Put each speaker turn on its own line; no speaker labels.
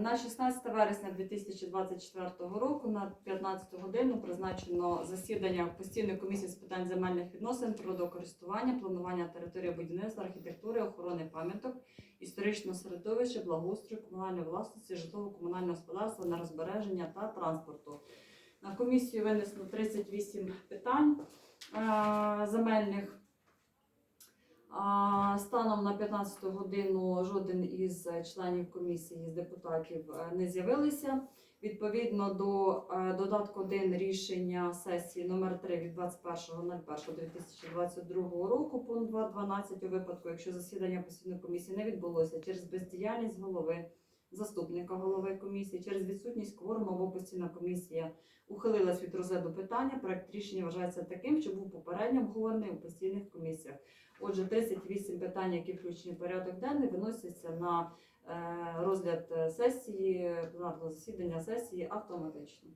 На 16 вересня 2024 року на 15 годину призначено засідання постійної комісії з питань земельних відносин, природокористування, планування території будівництва, архітектури, охорони пам'яток, історичного середовища, благоустрою, комунальної власності, житлово-комунального господарства, нерозбереження та транспорту. На комісію винесено 38 питань е, земельних. Станом на 15 годину жоден із членів комісії з депутатів е, не з'явилися. Відповідно до е, додатку 1 рішення сесії номер 3 від 21.01.2022 року, пункт 2.12 у випадку, якщо засідання постійної комісії не відбулося через бездіяльність голови, заступника голови комісії, через відсутність кворуму або постійна комісія ухилилась від розгляду питання, проект рішення вважається таким, що був попередньо обговорений у постійних комісіях. Отже, 38 питань, які включені в порядок денний, виносяться на е, розгляд е, сесії, пленарного засідання сесії автоматично.